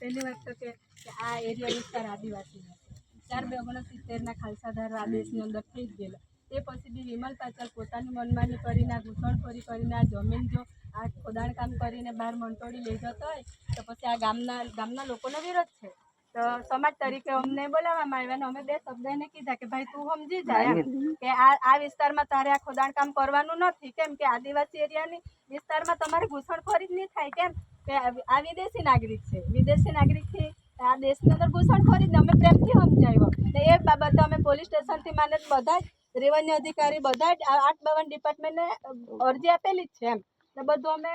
પહેલી વાત તો કે આ એરિયા વિસ્તાર આદિવાસીનો ચાર બે ઓગણસિત્તેરના ખાલસાધાર આદેશની અંદર થઈ જ ગયેલો. તે પછી બી વિમલ પાછળ પોતાની મનમાની કરીને, આ ઘૂસણખોરી કરીને, આ જમીન જો, આ ખોદાણ કામ કરીને બહાર મંટોડી લઈ જતો હોય, તો પછી આ ગામના ગામના લોકોનો વિરોધ છે. તો સમાજ તરીકે અમને બોલાવવામાં આવ્યા અને અમે બે શબ્દ એને કીધા કે ભાઈ તું સમજી જાય કે આ આ વિસ્તારમાં તારે આ ખોદાણ કામ કરવાનું નથી કેમ કે આદિવાસી એરિયાની વિસ્તારમાં તમારે ઘૂસણખોરી જ નહીં થાય કેમ કે આ વિદેશી નાગરિક છે. વિદેશી નાગરિકથી આ દેશની અંદર ઘૂસણખોરી જ અમે પ્રેમથી સમજાવ્યો. ને એ બાબતે અમે પોલીસ સ્ટેશનથી માને બધા જ રેવન્યુ અધિકારી બધા જ આઠ બાવન ડિપાર્ટમેન્ટને અરજી આપેલી જ છે એમ. ને બધું અમે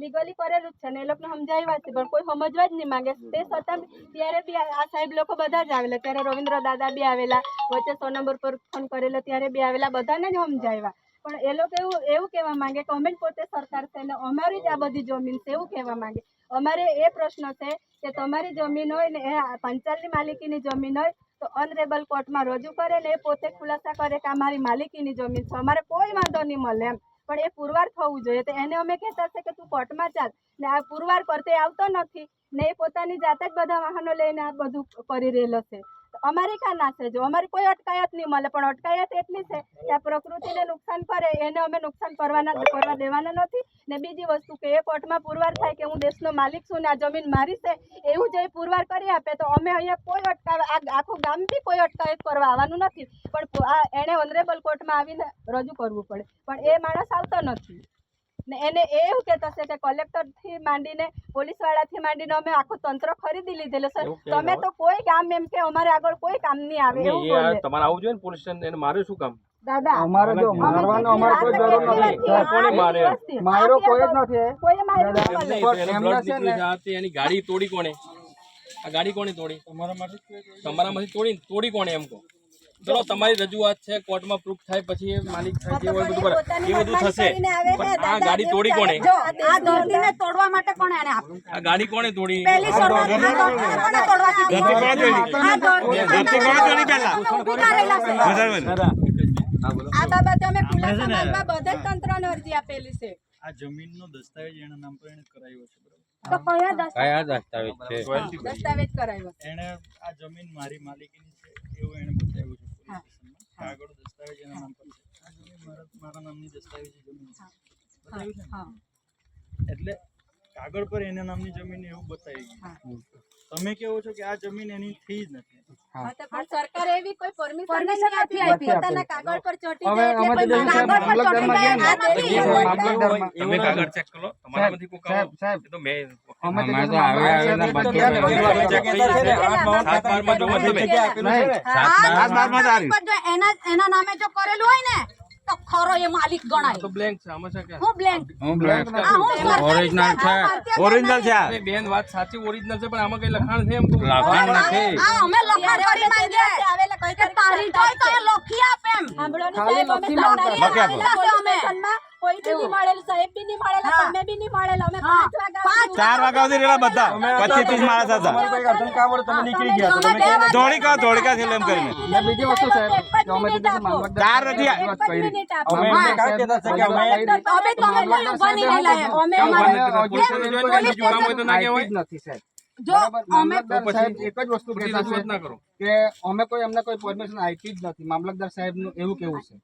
લીગલી કરેલું જ છે ને એ લોકોને સમજાવ્યા છે, પણ કોઈ સમજવા જ નહીં માંગે. તે છતાં ત્યારે બી આ સાહેબ લોકો બધા જ આવેલા. ત્યારે રવિન્દ્ર દાદા બી આવેલા, વચ્ચે સો નંબર પર ફોન કરેલો, ત્યારે બી આવેલા, બધાને જ સમજાવ્યા. પણ એ લોકો એવું એવું કહેવા માંગે કે અમે પોતે સરકાર છે ને અમારી જ આ બધી જમીન છે એવું કહેવા માંગે. અમારે એ પ્રશ્ન છે કે તમારી જમીન હોય ને, એ પંચાલની માલિકીની જમીન હોય, તો અનરેબલ કોર્ટમાં રજૂ કરે ને એ પોતે ખુલાસા કરે કે અમારી માલિકીની જમીન છે. અમારે કોઈ વાંધો નહીં મળે એમ. પણ એ પુરવાર થવું જોઈએ. તો એને અમે કહેતા છે કે તું કોર્ટમાં ચાલ. ને આ પુરવાર કરતે આવતો નથી. ને એ પોતાની જાતે જ બધા વાહનો લઈને આ બધું કરી રહેલો છે. અમારી ક્યાં ના છે? જો અમારી કોઈ અટકાયત નહીં મળે, પણ અટકાયત એટલી છે કે આ પ્રકૃતિને નુકસાન કરે, એને અમે નુકસાન કરવાના કરવા દેવાના નથી. ને બીજી વસ્તુ કે એ કોર્ટમાં પુરવાર થાય કે હું દેશનો માલિક છું ને આ જમીન મારી છે, એવું જે પુરવાર કરી આપે તો અમે અહીંયા કોઈ અટકાવ આખું ગામ બી કોઈ અટકાયત કરવા આવવાનું નથી. પણ આ એણે ઓનરેબલ કોર્ટમાં આવીને રજૂ કરવું પડે. પણ એ માણસ આવતો નથી. ને એને એવું કહેતા છે કે કલેક્ટરથી માંડીને પોલીસવાળાથી માંડીને અમે આખું તંત્ર ખરીદી લીધેલું છે. તમે તો કોઈ કામ એમ કે અમારે આગળ કોઈ કામ નહીં આવે એવું એ બોલે. તમારે આવવું જોઈએ ને પોલીસ સ્ટેશન એને મારે શું કામ? દાદા અમારે જો મારવાનો અમારે કોઈ જરૂર નથી. કોને મારે? માર્યો? કોઈ જ નથી. કોઈ માર્યો દાદા, ન મળે. એમ નહીં, તો એનો એમને blood છે નીકળ્યું ને- છે, આ તે એની ગાડી તોડી કોણે? આ ગાડી કોણે તોડી? તમારામાંથી તોડી તોડી કોણે એમ કહો? ચલો તમારી રજૂઆત છે કોર્ટમાં પ્રૂફ થાય પછી માલિક થાય જે હોય બધું એ બધું થશે. પણ આ ગાડી તોડી કોણે? આ ધરતીને તોડવા માટે કોણે આને આપ્યું? આ ગાડી કોણે તોડી? પહેલી શરૂઆત કોણે તોડવા કીધી આ ધરતી ઊભી કરેલા છે. આ બાબતે અમે પુલા સમાજમાં બધે તંત્રને અરજી આપેલી છે. આ જમીનનો દસ્તાવેજ એના નામ પર એને કરાયો છે બરાબર. તો કયા દસ્તાવેજ છે? દસ્તાવેજ કરાયો એને આ જમીન મારી માલિકીની છે એવું એણે બતાવ્યું છે પોલીસ સ્ટેશનમાં કાગળ દસ્તાવેજ એના નામ પર છે આ જમીન મારા મારા નામની દસ્તાવેજી જમીન છે બતાવ્યું છે ને? હા એટલે કાગળ પર એના નામની જમીન એવું બતાવી ગયું તમે કહો છો કે આ જમીન એની થઈ જ નથી. હા, તો પણ સરકારે એવી કોઈ પરમિશન Permission નથી આપી. નથી આપી. પોતાના કાગળ પર ચોંટી હવે જાય એટલે અમે કોઈ તો કાગળ પર સાહેબ ચોંટી મામલતદારમાં જાય. ગયા આ ને. નથી. મામલતદારમાં. તમે કાગળ ચેક કરો તમારામાંથી કોઈ સાહેબ કામ સાહેબ એ તો મેં અમે તો અમારે તો આવે આવે ના બધે એના એના નામે જો કરેલું હોય ને તો ખરો એ માલિક ગણાય તો બ્લેન્ક છે આમાં છે હું બ્લેન્ક હું બ્લેક આ હું સરકારી ઓરિજિનલ છે ઓરિજિનલ છે બેન વાત સાચી ઓરિજિનલ છે પણ આમાં કઈ લખાણ છે એમ લખાણ નથી આ અમે લખાણ કરી માંગીએ આવેલા કઈ તારી તો એ લખી આપે એમ સાંભળો ને સાહેબ, અમે લખી આપો. કોઈ બી નહીં મળેલું, સાહેબ બી નહીં મળેલા, તમે બી નહીં મળેલા. અમે પાંચ વાગ્યા ચાર વાગ્યા સુધી બધા. પચીસ ત્રીસ માણસ હતા. તમે નીકળી ગયા ધોળીકા ધોળીકા છે એમ કરીને. બીજી વસ્તુ સાહેબ અમે તો મામલતદાર ચાર નથી સાહેબ વાત એક જ કરી. અમે હા. કહેતા છે કે અમે હવે તમે કોઈ ઊભા નહીં રહેલા અમે અમારે- મને પોલીસ સ્ટેશન જોઈને પોલીસ બીજું કામ હોય તો ના કહેવાય નથી સાહેબ જો અમે સાહેબ એક જ વસ્તુ કહેતા છે કે અમે કોઈ અમને કોઈ પરમિશન આપી જ નથી. મામલતદાર સાહેબનું એવું કેવું છે?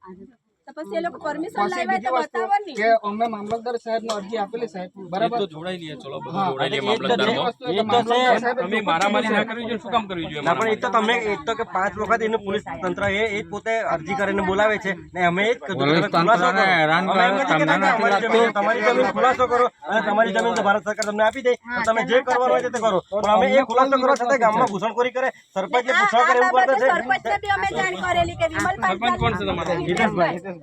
પછી એ લોકો પરમિશન લાવ્યા તો વસ્તુ કે અમે મામલતદાર સાહેબ અરજી આપેલી સાહેબ બરાબર તો જોડાઈ લઈએ ચલો બધું જોડાઈ લઈએ અને એ જ મામલતદારમાં વસ્તુ કે મામલતદાર તમે મારામારી ના કરવી જોઈએ શું કામ કરવી જોઈએ ના પણ એ તો તમે એક તો કે પાંચ વખત એનું પોલીસ તંત્ર એ એ પોતે અરજી કરીને બોલાવે છે ને અમે એ જ કીધું તમે કરો. એમ નથી તમને નથી તમારી જમીન ખુલાસો કરો અને તમારી જમીન તો ભારત સરકાર તમને આપી દે. તમે જે કરવાનું હોય તે કરો. પણ અમે એ ખુલાસો કરવા છતાં ગામમાં ઘૂસણખોરી કરે સરપંચને પૂછવા કરે એવું કરતા છે. સરપંચને બી અમે જાણ કરેલી કે વિમલ સરપંચ કોણ છે તમારા?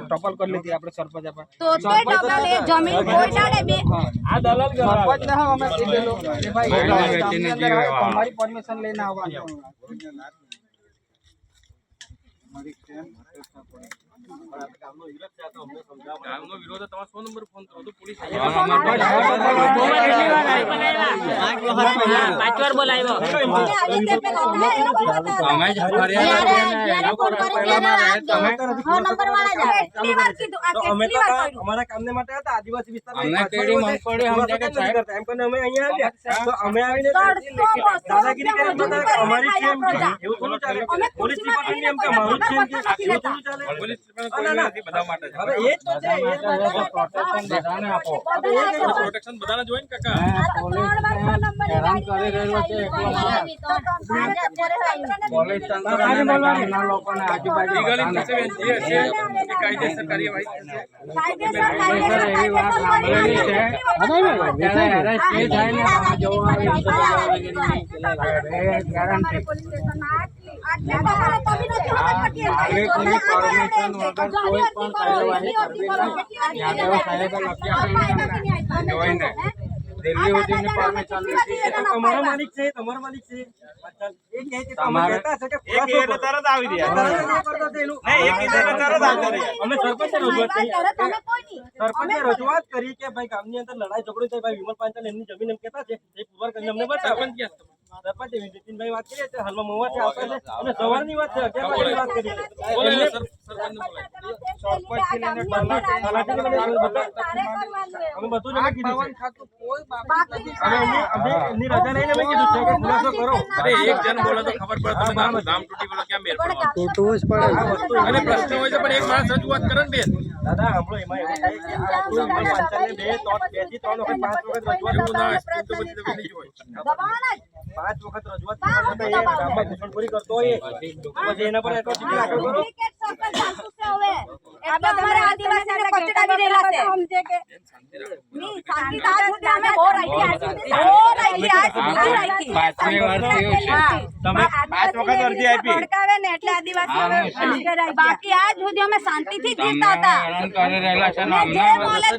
ટપલ કરી લીધી. આપણે સરપંચ પરમિશન લઈને આવવાનું. ಪ್ರಯತ್ನ ಪಡಿ ગામનો વિરોધ હોય, સો નંબર ફોન કરો તો પોલીસ હા, અમારે પાંચ વાર બોલાવ્યો. અમે જ કરી કામને માટે હતા આદિવાસી વિસ્તારમાં અમને કેડી કે સાહેબ- એમ કરીને અમે અહીંયા આવ્યા તો અમે આવીને દાદાગીરી કરીને રૂપિયા બતાવે કે મજૂરી અમારી. એવું થોડું ચાલે પોલીસ ડિપાર્ટમેન્ટ એમ કે મારું જ કે. એવું થોડું ચાલે પોલીસ પ્રોટેક્શન બધાને આપો. બધાને આપો. પ્રોટેક્શન બધાને જોઈએ ને કાકા ગેરંટી દિલ્હી સુધીની પરમિશન લીધી તમારો માલિક છે તમારો માલિક છે. તમારે-. તરત આવી રહ્યા. નહીં, એક તરત આવતો. અમે રજૂઆત કરી. સરપંચને રજૂઆત કરી કે ભાઈ ગામની અંદર લડાઈ ઝઘડો થાય ભાઈ વિમલ પાંચાલ એમની જમીન એમ કહેતા છે. એ પુરવાર કરીને અમને બતાવો. એક જણ બોલો? તૂટવું જ પડે. અને પ્રશ્ન હોય છે પણ એક માણસ રજૂઆત કરે ને બેન. દાદા સાંભળો એમાં એવું થાય કે આ વસ્તુ વિમલ પાંચાલને બે ત્રણ બેથી ત્રણ વખત પાંચ વખત રજૂઆત. પાંચ વખત રજૂઆત ગામમાં ઘૂસણખોરી કરતો હોય પછી એના પર દાખલ કરો તમે પાંચ વખત અરજી આપી એટલે આદિવાસી હવે બાકી આજ સુધી અમે શાંતિથી જ જીવતા હતા. જે